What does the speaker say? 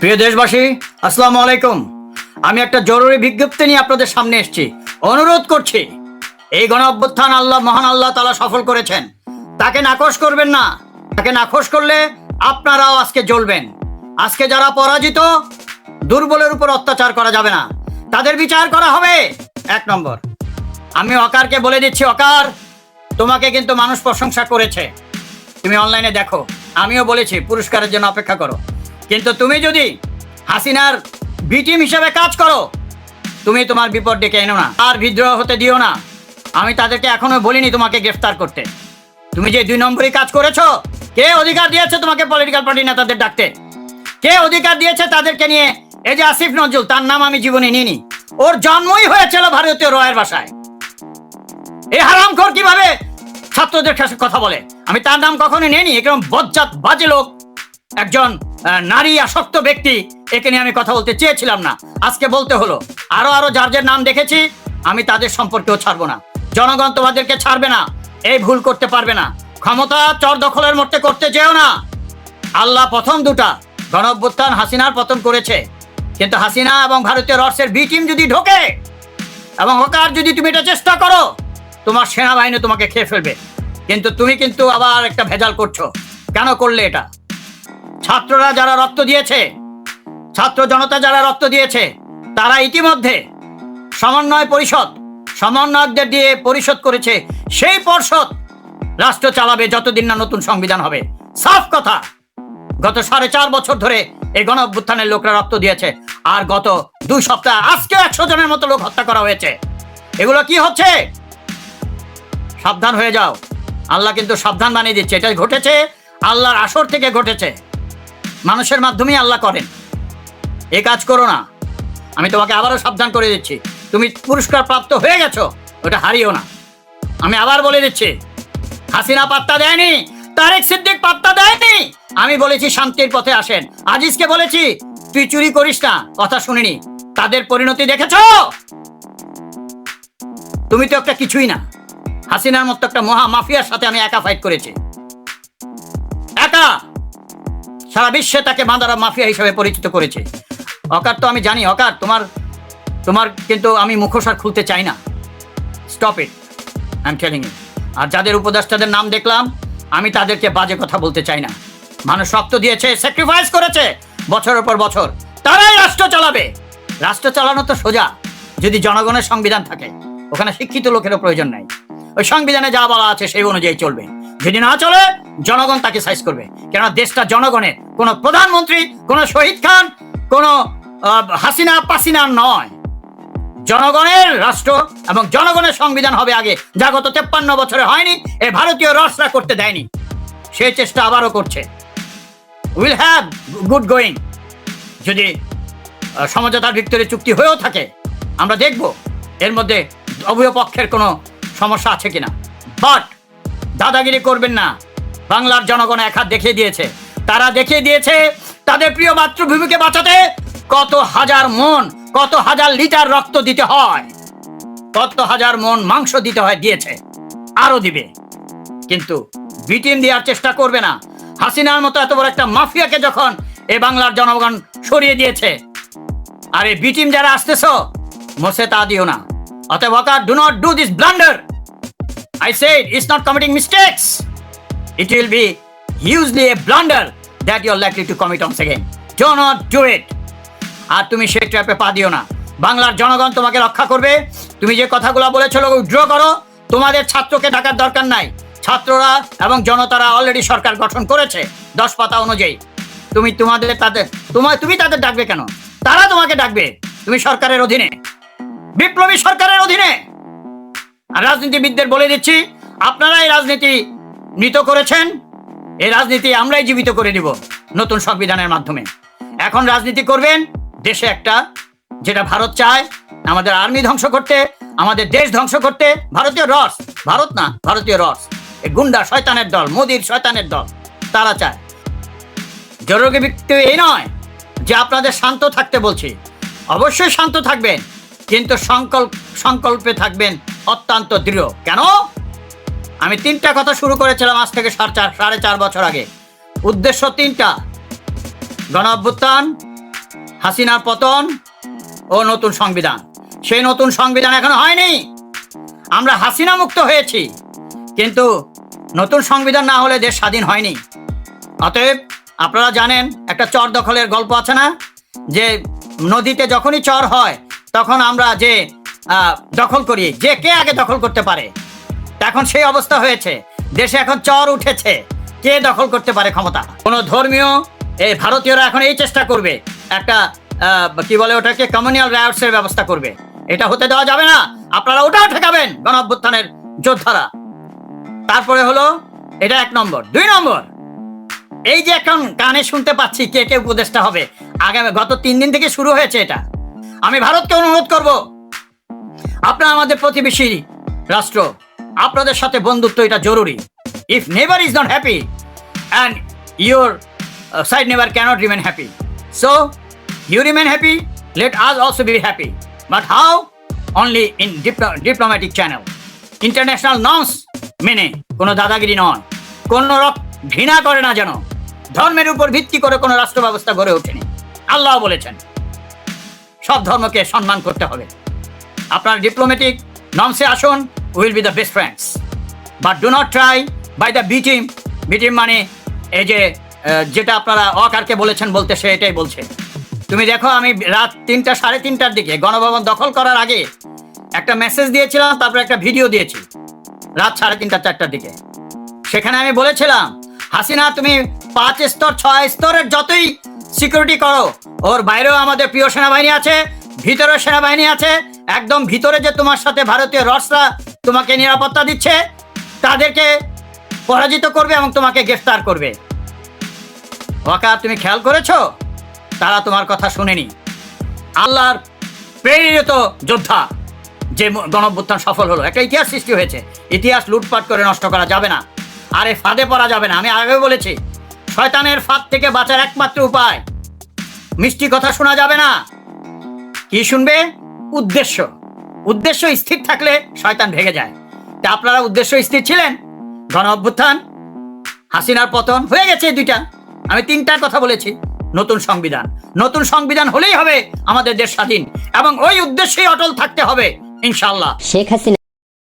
প্রিয় দেশবাসী, আসসালামু আলাইকুম। আমি একটা জরুরি বিজ্ঞপ্তি নিয়ে আপনাদের সামনে এসেছি। অনুরোধ করছি, এই গণ অভ্যুত্থান আল্লাহ, মহান আল্লাহ তালা সফল করেছেন। তাকে নাকশ করবেন না। তাকে নাকশ করলে আপনারাও আজকে জ্বলবেন। আজকে যারা পরাজিত, দুর্বলের উপর অত্যাচার করা যাবে না। তাদের বিচার করা হবে। এক নম্বর, আমি অকারকে বলে দিচ্ছি, অকার, তোমাকে কিন্তু মানুষ প্রশংসা করেছে। তুমি অনলাইনে দেখো। আমিও বলেছি, পুরস্কারের জন্য অপেক্ষা করো। কিন্তু তুমি যদি হাসিনার বিটিম হিসেবে কাজ করো, তুমি তোমার বিপদ ডেকে এনো না। আর বিদ্রোহ হতে দিও না। আমি তাদেরকে এখনও বলিনি তোমাকে গ্রেফতার করতে। তুমি যে দুই নম্বরই কাজ করেছ, কে অধিকার দিয়েছে তোমাকে পলিটিক্যাল পার্টি নেতাদের ডাকতে? কে অধিকার দিয়েছে তাদেরকে নিয়ে? এই যে আসিফ নজরুল, তার নাম আমি জীবনে নিইনি। ওর জন্মই হয়েছিল ভারতীয় রয়ের বাসায়। এই হারামখোর কীভাবে ছাত্রদের কাছে কথা বলে? আমি তার নাম কখনো নেইনি একদম বজ্জাত বাজে লোক, একজন নারী আসক্ত ব্যক্তি, একে নিয়ে আমি কথা বলতে চেয়েছিলাম না। আজকে বলতে হলো, আরও আরও যার যার নাম দেখেছি, আমি তাদের সম্পর্কেও ছাড়বো না। জনগণ তোমাদেরকে ছাড়বে না, এই ভুল করতে পারবে না। ক্ষমতা চর দখলের মধ্যে করতে যেও না। আল্লাহ প্রথম দুটা, গণঅভ্যুত্থান হাসিনার পতন করেছে। কিন্তু হাসিনা এবং ভারতীয় রসের বি টিম যদি ঢোকে, এবং হকার যদি তুমি এটা চেষ্টা করো, তোমার সেনাবাহিনী তোমাকে খেয়ে ফেলবে। কিন্তু তুমি কিন্তু আবার একটা ভেজাল করছ। কেন করলে এটা? ছাত্ররা যারা রক্ত দিয়েছে, ছাত্র জনতা যারা রক্ত দিয়েছে, তারা ইতিমধ্যে সমন্বয় পরিষদ, সমন্বয়কদের দিয়ে পরিষদ করেছে। সেই পর্ষদ রাষ্ট্র চালাবে যতদিন না নতুন সংবিধান হবে। সাফ কথা, গত সাড়ে চার বছর ধরে এই গণ অভ্যুত্থানের লোকরা রক্ত দিয়েছে আর গত দুই সপ্তাহ আজকে একশো জনের মতো লোক হত্যা করা হয়েছে। এগুলো কি হচ্ছে? সাবধান হয়ে যাও। আল্লাহ কিন্তু সাবধান বানিয়ে দিচ্ছে। এটা ঘটেছে, আল্লাহর আসর থেকে ঘটেছে। মানুষের মাধ্যমেই আল্লাহ করেন। এ কাজ করো না। আমি তোমাকে আবারও সাবধান করে দিচ্ছি। তুমি পুরস্কার প্রাপ্ত হয়ে গেছো, ওটা হারিও না। আমি আবার বলে দিচ্ছি, হাসিনা পাত্তা দেয়নি, তারেক সিদ্দিক পাত্তা দেয়নি। আমি বলেছি শান্তির পথে আসেন। আজিজকে বলেছি, তুই চুরি করিস না, কথা শুনিনি। তাদের পরিণতি দেখেছ? তুমি তো একটা কিছুই না। হাসিনার মতো একটা মহা মাফিয়ার সাথে আমি একা ফাইট করেছি। একা! সারা বিশ্বে তাকে মাদারা মাফিয়া হিসেবে পরিচিত করেছে। অকার তো আমি জানি অকার তোমার তোমার কিন্তু আমি মুখোশ আর খুলতে চাই না। Stop it I am telling you আর যাদের উপদেষ্টাদের নাম দেখলাম, আমি তাদেরকে বাজে কথা বলতে চাই না। মানুষ রক্ত দিয়েছে স্যাক্রিফাইস করেছে, বছরের পর বছর। তারাই রাষ্ট্র চালাবে। রাষ্ট্র চালানো তো সোজা, যদি জনগণের সংবিধান থাকে। ওখানে শিক্ষিত লোকেরও প্রয়োজন নাই। ওই সংবিধানে যা বলা আছে সেই অনুযায়ী চলবে। যদি না চলে, জনগণ তাকে সাইজ করবে। কেননা দেশটা জনগণের। কোনো প্রধানমন্ত্রী, কোনো শহীদ খান, কোনো হাসিনা পাসিনা নয়। জনগণের রাষ্ট্র এবং জনগণের সংবিধান হবে আগে। যা গত তেপ্পান্ন বছরে হয়নি, এ ভারতীয় রসরা করতে দেয়নি। সেই চেষ্টা আবারও করছে। উইল হ্যাভ গুড গোয়িং যদি সমঝোতার ভিক্তরে চুক্তি হয়েও থাকে, আমরা দেখব এর মধ্যে উভয় পক্ষের কোনো সমস্যা আছে কিনা। বাট দাদাগিরি করবেন না। বাংলার জনগণ এক হাত দেখিয়ে দিয়েছে। তারা দেখিয়ে দিয়েছে তাদের প্রিয় মাতৃভূমিকে বাঁচাতে কত হাজার মন, কত হাজার লিটার রক্ত দিতে হয়, কত হাজার মন মাংস দিতে হয়, দিয়েছে আরও দিবে। কিন্তু বিটিম দেওয়ার চেষ্টা করবে না। হাসিনার মতো এত বড় একটা মাফিয়াকে যখন এ বাংলার জনগণ সরিয়ে দিয়েছে, আর এই বিটিম যারা আসতেছ মোসে তা দিও না। অতএব ওকার do not do this blunder I said, it's not committing mistakes. It will be hugely a blunder that you're likely to commit once again. Do not do it. আর তুমি সেই ট্র্যাপে পা দিও না। বাংলার জনগণ তোমাকে রক্ষা করবে। তুমি যে কথাগুলো বলেছিল উইথড্র করো। তোমাদের ছাত্রকে ডাকার দরকার নাই। ছাত্ররা এবং জনতারা অলরেডি সরকার গঠন করেছে দশ পাতা অনুযায়ী। তুমি তোমাদের তাদের তোমার তুমি তাদের ডাকবে কেন? তারা তোমাকে ডাকবে। তুমি সরকারের অধীনে। বিপ্লবী সরকারের অধীনে। আর রাজনীতিবিদদের বলে দিচ্ছি আপনারা এই রাজনীতি মৃত করেছেন। এই রাজনীতি আমরাই জীবিত করে দিব নতুন সংবিধানের মাধ্যমে। এখন রাজনীতি করবেন, দেশে একটা, যেটা ভারত চায়, আমাদের আর্মি ধ্বংস করতে, আমাদের দেশ ধ্বংস করতে, ভারতীয় রস, ভারত না, ভারতীয় রস। এই গুন্ডা শয়তানের দল, মোদির শয়তানের দল, তারা চায়। জরুরি ব্যক্তি এই নয় যে আপনাদের শান্ত থাকতে বলছি। অবশ্যই শান্ত থাকবেন, কিন্তু সংকল্প সংকল্পে থাকবেন অত্যন্ত দৃঢ়। কেন? আমি তিনটা কথা শুরু করেছিলাম আজ থেকে সাড়ে চার সাড়ে চার বছর আগে। উদ্দেশ্য তিনটা। গণ অভ্যুত্থান হাসিনার পতন ও নতুন সংবিধান। সেই নতুন সংবিধান এখনও হয়নি। আমরা হাসিনা মুক্ত হয়েছি। কিন্তু নতুন সংবিধান না হলে দেশ স্বাধীন হয়নি। অতএব আপনারা জানেন, একটা চর দখলের গল্প আছে না? যে নদীতে যখনই চর হয়, তখন আমরা যে দখল করি। যে কে আগে দখল করতে পারে? এখন সেই অবস্থা হয়েছে। দেশে এখন চর উঠেছে। কে দখল করতে পারে ক্ষমতা? কোন ধর্মীয় এই ভারতীয়রা এখন এই চেষ্টা করবে। একটা কি বলে ওটাকে কমিউনিয়াল রাইটস এর ব্যবস্থা করবে। এটা হতে দেওয়া যাবে না। আপনারা ওটাও ঠেকাবেন গণ অভ্যুত্থানের যোদ্ধারা। তারপরে হলো, এটা এক নম্বর। দুই নম্বর, এই যে এখন কানে শুনতে পাচ্ছি কে কে উপদেষ্টা হবে, আগামী গত তিন দিন থেকে শুরু হয়েছে এটা। আমি ভারতকে অনুরোধ করব, আপনারা আমাদের প্রতিবেশী রাষ্ট্র আপনাদের সাথে বন্ধুত্ব এটা জরুরি। If never is not happy and your side never cannot remain happy so you remain happy let us also be happy but how only in diplomatic channel international norms মেনে কোনো দাদাগিরি নয়। কোনো ঘৃণা করে না যেন। ধর্মের উপর ভিত্তি করে কোনো রাষ্ট্র ব্যবস্থা গড়ে ওঠেনি। আল্লাহ বলেছেন, সব ধর্মকে সম্মান করতে হবে। আপনার ডিপ্লোম্যাটিক নর্মসে আসুন will be the best friends but do not try by the B team B team মানে এই যে যেটা আপনারা অকারকে বলেছেন, বলতে সে এটাই বলছে। তুমি দেখো, আমি রাত তিনটা, সাড়ে তিনটার দিকে গণভবন দখল করার আগে একটা মেসেজ দিয়েছিলাম, তারপর একটা ভিডিও দিয়েছি। রাত সাড়ে তিনটা, চারটার দিকে। সেখানে আমি বলেছিলাম, হাসিনা, তুমি পাঁচ স্তর, ছয় স্তরের যতই সিকিউরিটি করো, ওর বাইরেও আমাদের প্রিয় সেনাবাহিনী আছে ভিতরে সেনাবাহিনী আছে, একদম ভিতরে যে তোমার সাথে ভারতীয় রসরা তোমাকে নিরাপত্তা দিচ্ছে, তাদেরকে পরাজিত করবে এবং তোমাকে গ্রেফতার করবে। ওয়াকা তুমি খেয়াল করেছ? তারা তোমার কথা শুনেনি। আল্লাহর প্রেরিত যোদ্ধা যে গণভ্যুত্থান সফল হলো। একটা ইতিহাস সৃষ্টি হয়েছে। ইতিহাস লুটপাট করে নষ্ট করা যাবে না। আর এই ফাঁদে পড়া যাবে না। আমি আগে বলেছি, শয়তানের ফাঁদ থেকে বাঁচার একমাত্র উপায়। মিষ্টি কথা শোনা যাবে না। কি শুনবে? উদ্দেশ্য। উদ্দেশ্য স্থির থাকলে শয়তান ভেঙে যায়। তা আপনারা উদ্দেশ্য স্থির ছিলেন? গণ অভ্যুত্থান, হাসিনার পতন, হয়ে গেছে দুইটা। আমি তিনটার কথা বলেছি। নতুন সংবিধান। নতুন সংবিধান হলেই হবে আমাদের দেশ স্বাধীন এবং ওই উদ্দেশ্যেই অটল থাকতে হবে ইনশাল্লাহ শেখ হাসিনা